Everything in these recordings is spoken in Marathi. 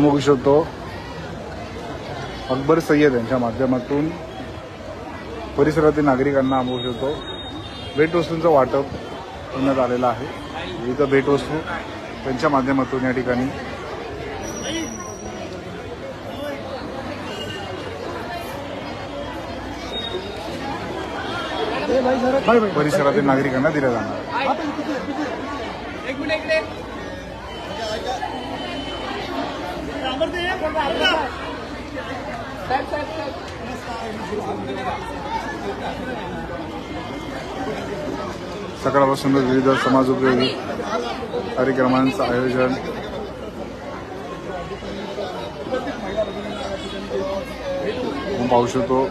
आपण बघू शकतो. अकबर सय्यद यांच्या माध्यमातून परिसरातील नागरिकांना आंबवू बघू शकतो. भेटवस्तूंचं वाटप करण्यात आलेलं आहे. विविध भेटवस्तू त्यांच्या माध्यमातून या ठिकाणी परिसरातील नागरिकांना दिल्या जाणार. आहे. सकाळपासूनच विविध समाजोपयोगी कार्यक्रमांचं आयोजन. पाहू शकतो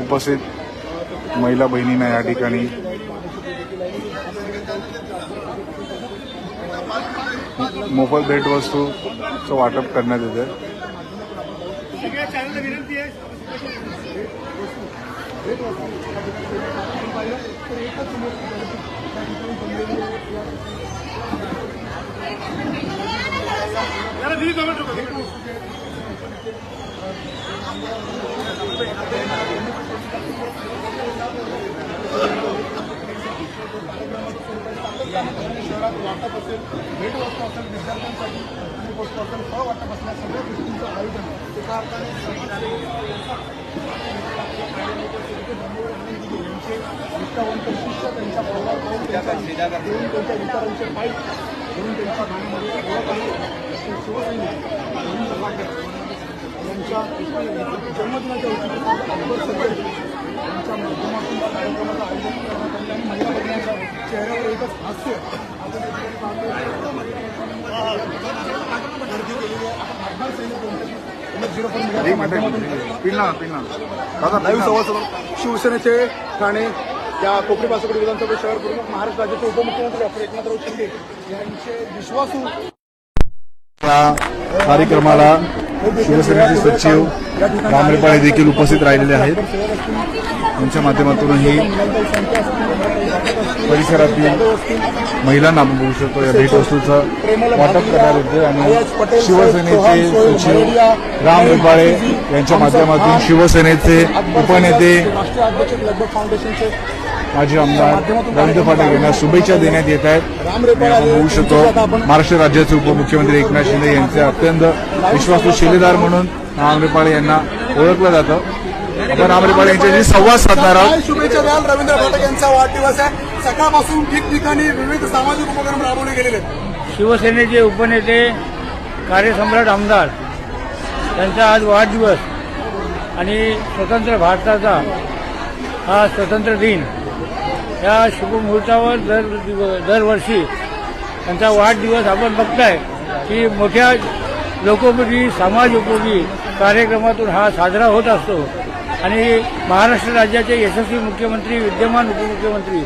उपस्थित महिला बहिणींना या ठिकाणी मोफत भेटवस्तूचं वाटप करण्यात येते त्यानंतर शहरात वाटप असेल भेटवस्तू असेल विद्यार्थ्यांसाठी गोष्ट असेल फळ वाटप असल्या सगळ्या गोष्टींचं आयोजन एका अर्थाने यांचे निष्ठावंत शिष्य त्यांच्या प्रभाव पाहून त्यांच्या देऊन त्यांच्या विचारांचे पाईप घेऊन त्यांच्या गाण्यामध्ये ओळख आहे शिवसैनिक यांच्या जन्मदिनाच्या औषधी पिल्ला पिल्ला दादा लाईव्ह संवाद शिवसेनेचे ठाणे या कोकणी पासोकडी विधानसभा शहर प्रमुख महाराष्ट्र राज्याचे उपमुख्यमंत्री डॉक्टर एकनाथराव शिंदे यांचे विश्वासू या कार्यक्रमाला शिवसेनेचे सचिव रामरेपाळे देखील उपस्थित राहिलेले आहेत. त्यांच्या माध्यमातूनही परिसरातील महिलांना आपण बघू शकतो. या भेटवस्तूचं वाटप करणार होते आणि शिवसेनेचे सचिव राम रिपाळे यांच्या माध्यमातून शिवसेनेचे उपनेते माजी आमदार रवींद्र पाटील यांना शुभेच्छा देण्यात येत आहेत. आपण बघू शकतो. महाराष्ट्र राज्याचे उपमुख्यमंत्री एकनाथ शिंदे यांचे अत्यंत विश्वासू शिलेदार म्हणून रामरेपाळे यांना ओळखलं जातं. आपण रामरेपाळे यांच्याशी संवाद साधणार आहोत. शुभेच्छा द्याल. रवींद्र फाटक यांचा वाढदिवस आहे. सकाळपासून ठिकठिकाणी विविध सामाजिक उपक्रम राबवले गेलेले शिवसेनेचे उपनेते कार्यसम्राट आमदार त्यांचा आज वाढदिवस आणि स्वतंत्र भारताचा हा स्वतंत्र दिन या शुभमुहूर्तावर दर दिव- दरवर्षी त्यांचा वाढदिवस आपण बघताय की मोठ्या लोकोपयोगी समाजोपयोगी कार्यक्रमातून हा साजरा होत असतो. आणि महाराष्ट्र राज्याचे यशस्वी मुख्यमंत्री विद्यमान उपमुख्यमंत्री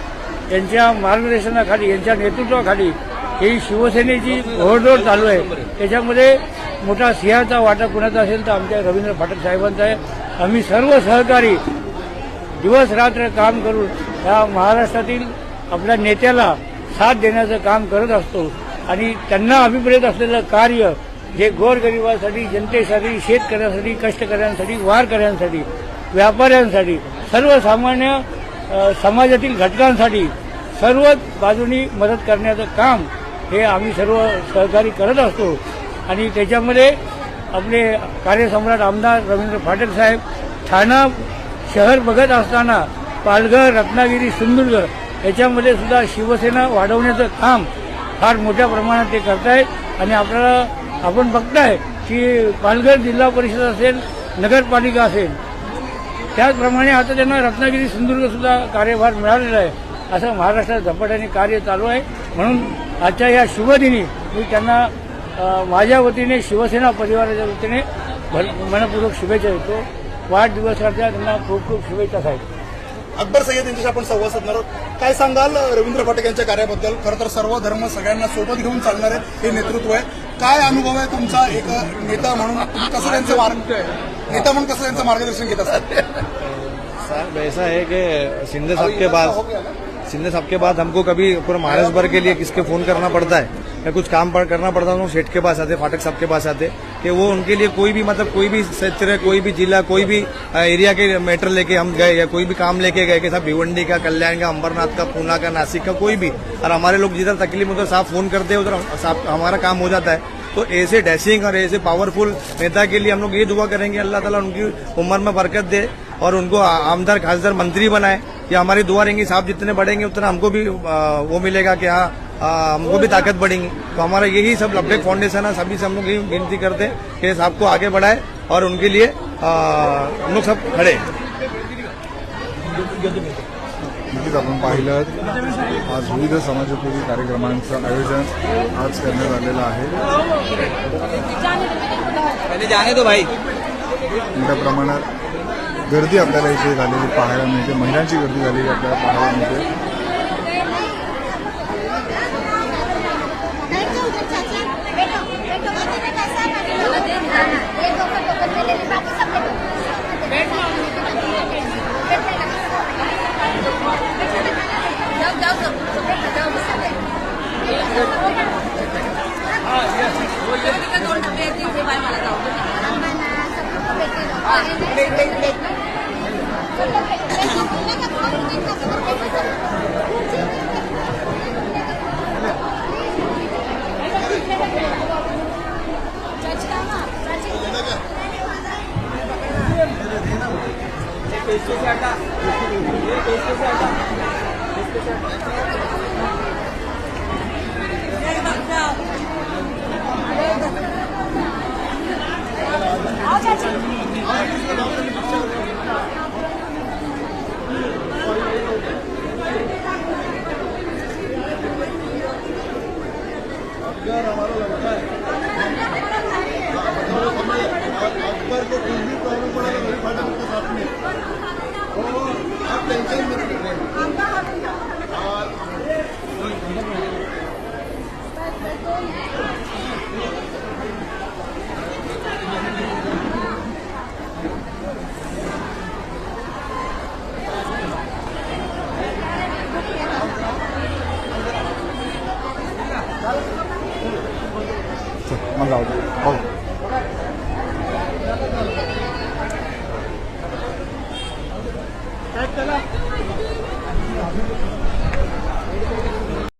यांच्या मार्गदर्शनाखाली यांच्या नेतृत्वाखाली ही शिवसेनेची घोडदौड चालू आहे. त्याच्यामध्ये मोठा सिंहाचा वाटा कुणाचा असेल तर आमच्या रवींद्र फाटक साहेबांचा आहे. आम्ही सर्व सहकारी दिवस रात्र काम करून या महाराष्ट्रातील आपल्या नेत्याला साथ देण्याचं काम करत असतो आणि त्यांना अभिप्रेत असलेलं कार्य जे गोरगरिबासाठी जनतेसाठी शेतकऱ्यांसाठी कष्टकऱ्यांसाठी वारकऱ्यांसाठी व्यापाऱ्यांसाठी सर्वसामान्य समाजातील घटकांसाठी सर्वच बाजूनी मदत करण्याचं काम हे आम्ही सर्व सहकारी करत असतो. आणि त्याच्यामध्ये आपले कार्यसम्राट आमदार रवींद्र फाटक साहेब ठाणा शहर बघत असताना पालघर रत्नागिरी सिंधुदुर्ग याच्यामध्ये सुद्धा शिवसेना वाढवण्याचं काम फार मोठ्या प्रमाणात ते करतायत. आणि आपल्याला आपण बघताय की पालघर जिल्हा परिषद असेल नगरपालिका असेल त्याचप्रमाणे आता त्यांना रत्नागिरी सिंधुदुर्ग सुद्धा कार्यभार मिळालेला आहे. असं महाराष्ट्रात झपाट्याने कार्य चालू आहे. म्हणून आजच्या या शुभदिनी मी त्यांना माझ्या वतीने शिवसेना परिवाराच्या वतीने भर- मनपूर्वक शुभेच्छा देतो. वाढदिवसाच्या त्यांना खूप खूप शुभेच्छा साहेब. अकबर सय्यद यांच्याशी आपण संवाद साधणार आहोत. काय सांगाल रवींद्र फटक यांच्या कार्याबद्दल? खरं तर सर्व धर्म सगळ्यांना सोबत घेऊन चालणार आहे हे नेतृत्व आहे. काय अनुभव आहे तुमचा एक नेता म्हणून? तुम्ही कसं त्यांचं मार्ग नेता म्हणून कसं त्यांचं मार्गदर्शन घेत असतात? ऐसा है कि शिंदे साहब के बाद शिंदे साहब के बाद हमको कभी पूरा महाराष्ट्र भर के लिए किसके फोन करना पड़ता है? या कुछ काम करना पड़ता है तो सेठ के पास आते फाटक साहब के पास आते। कि वो उनके लिए कोई भी मतलब कोई भी क्षेत्र, कोई भी जिला, कोई भी एरिया के मैटर लेके हम गए या कोई भी काम लेके गए, कि साहब भिवंडी का, कल्याण का, अंबरनाथ का, पूना का, नासिक का, कोई भी, और हमारे लोग जिधर तकलीफ़ उधर साहब फ़ोन करते हैं, उधर हम- हमारा काम हो जाता है। तो ऐसे डैशिंग और ऐसे पावरफुल नेता के लिए हम लोग ये दुआ करेंगे, अल्लाह ताला उनकी उम्र में बरकत दे और उनको आमदार, खासदार मंत्री बनाए। या हमारी दुआ रहेंगी, साहब जितने बढ़ेंगे, उतना हमको भी वो मिलेगा कि हाँ आ, हमको भी ताकत बढ़ेंगी। तो हमारा यही सब लबडेक फाउंडेशन है सभी से हम लोग यही विनती करते हैं कि साहब को आगे बढ़ाए और उनके लिए हम लोग सब खड़े। नक्कीच आपण पाहिलं आज विविध समाजोपयोगी कार्यक्रमांचं आयोजन आज करण्यात आलेलं आहे. पहले जाने दो भाई. मोठ्या प्रमाणात गर्दी आपल्याला इथे झालेली पाहायला मिळते महिलांची गर्दी झालेली आपल्याला पाहायला मिळते. lên lên lên Pesco certa. Pesco certa. Pesco certa. Al kaçın. Al kaçın. Yo, Ramón, lo दे. हो काय त्याला